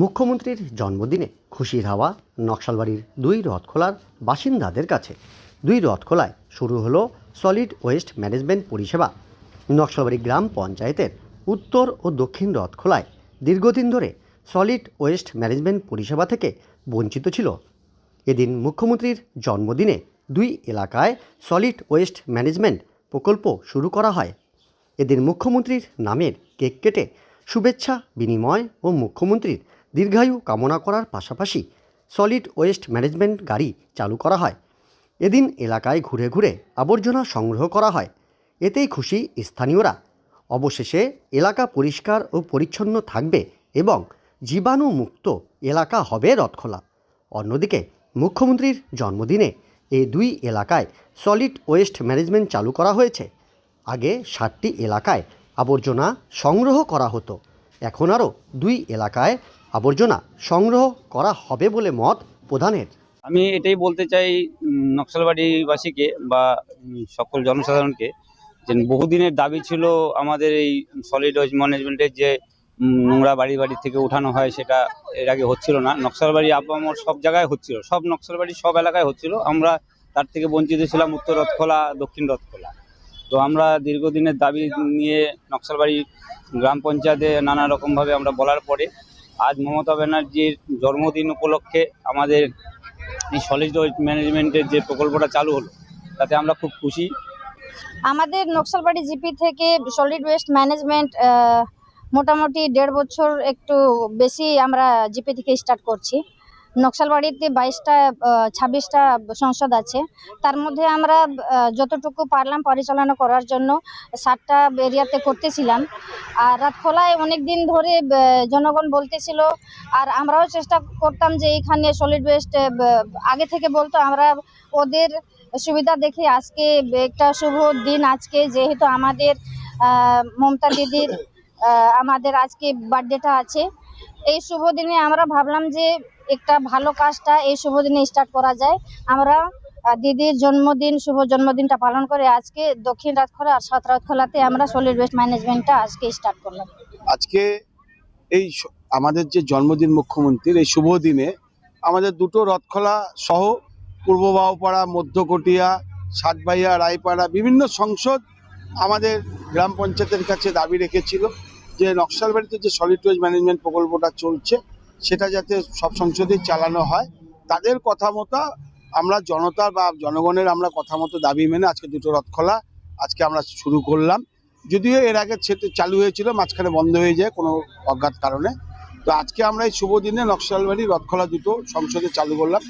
মুখ্যমন্ত্রীর জন্মদিনে খুশির হাওয়া, নকশালবাড়ির দুই রথখোলার বাসিন্দাদের কাছে। দুই রথখোলায় শুরু হলো সলিড ওয়েস্ট ম্যানেজমেন্ট পরিষেবা। নকশালবাড়ি গ্রাম পঞ্চায়েতের উত্তর ও দক্ষিণ রথখোলায় দীর্ঘদিন ধরে সলিড ওয়েস্ট ম্যানেজমেন্ট পরিষেবা থেকে বঞ্চিত ছিল। এদিন মুখ্যমন্ত্রীর জন্মদিনে দুই এলাকায় সলিড ওয়েস্ট ম্যানেজমেন্ট প্রকল্প শুরু করা হয়। এদিন মুখ্যমন্ত্রীর নামের কেক কেটে শুভেচ্ছা, বিনিময় ও মুখ্যমন্ত্রীর দীর্ঘায়ু কামনা করার পাশাপাশি সলিড ওয়েস্ট ম্যানেজমেন্ট গাড়ি চালু করা হয়। এদিন এলাকায় ঘুরে ঘুরে আবর্জনা সংগ্রহ করা হয়। এতেই খুশি স্থানীয়রা। অবশেষে এলাকা পরিষ্কার ও পরিচ্ছন্ন থাকবে এবং জীবাণুমুক্ত এলাকা হবে রথখোলা। অন্যদিকে মুখ্যমন্ত্রীর জন্মদিনে এই দুই এলাকায় সলিড ওয়েস্ট ম্যানেজমেন্ট চালু করা হয়েছে। আগে ষাটটি এলাকায় আবর্জনা সংগ্রহ করা হতো। এখন আরও দুই এলাকায় আবর্জনা সংগ্রহ করা হবে বলে মত প্রধানের। আমি এটাই বলতে চাই নকশালবাড়িবাসীকে বা সকল জনসাধারণকে যে বহুদিনের দাবি ছিল আমাদের এই সলিড ওয়েস্ট ম্যানেজমেন্টের যে নোংরা বাড়ি বাড়ি থেকে উঠানো হয় সেটা এর আগে হচ্ছিল না। নকশালবাড়ি আপামর সব জায়গায় হচ্ছিল, সব নকশালবাড়ি সব এলাকায় হচ্ছিল। আমরা তার থেকে বঞ্চিত ছিলাম উত্তর রথখোলা, দক্ষিণ রথখোলা। তো আমরা দীর্ঘদিনের দাবি নিয়ে নকশালবাড়ি গ্রাম পঞ্চায়েতে নানা রকমভাবে আমরা বলার পরে আজ মমতা ব্যানার্জির জন্মদিন উপলক্ষে আমাদের এই সলিড ওয়েস্ট ম্যানেজমেন্টের যে প্রকল্পটা চালু হলো, তাতে আমরা খুব খুশি। আমাদের নকশালবাড়ি জিপি থেকে সলিড ওয়েস্ট ম্যানেজমেন্ট মোটামুটি দেড় বছর একটু বেশি আমরা জিপি থেকে স্টার্ট করছি। নকশালবাড়িতে বাইশটা ছাব্বিশটা সংসদ আছে। তার মধ্যে আমরা যতটুকু পারলাম পরিচালনা করার জন্য সাতটা এরিয়াতে করতেছিলাম। আর রাতখোলায় অনেক দিন ধরে জনগণ বলতেছিল, আর আমরাও চেষ্টা করতাম যে এইখানে সলিড ওয়েস্ট আগে থেকে বলতো আমরা ওদের সুবিধা দেখে আজকে একটা শুভ দিন, আজকে যেহেতু আমাদের মমতা দিদির আমাদের আজকে বার্থডেটা আছে। এই শুভ দিনে আমরা ভাবলাম যে একটা ভালো কাজটা এই শুভ দিনে স্টার্ট করা যায়। আমরা দিদির জন্মদিন, শুভ জন্মদিনটা পালন করে আজকে দক্ষিণ রাতখোলা আর সাত রাতখোলাতে আমরা সলিড ওয়েস্ট ম্যানেজমেন্টটা আজকে স্টার্ট করলাম। আজকে এই আমাদের যে জন্মদিন মুখ্যমন্ত্রীর, এই শুভ দিনে আমাদের দুটো রথখোলা সহ পূর্ব বাউপাড়া মধ্যকটিয়া সাতবাইয়া রায়পাড়া বিভিন্ন সংসদ আমাদের গ্রাম পঞ্চায়েতের কাছে দাবি রেখেছিল। যে নকশালবাড়িতে যে সলিড ওয়েস্ট ম্যানেজমেন্ট প্রকল্পটা চলছে, সেটা যাতে সব সংসদেই চালানো হয়, তাদের কথা মতো আমরা জনতা বা জনগণের আমরা কথা মতো দাবি মেনে আজকে দুটো রথখোলা আজকে আমরা শুরু করলাম। যদিও এর আগে সেটা চালু হয়েছিল, মাঝখানে বন্ধ হয়ে যায় কোনো অজ্ঞাত কারণে। তো আজকে আমরা এই শুভ দিনে নকশালবাড়ি রথখোলা দুটো সংসদে চালু করলাম।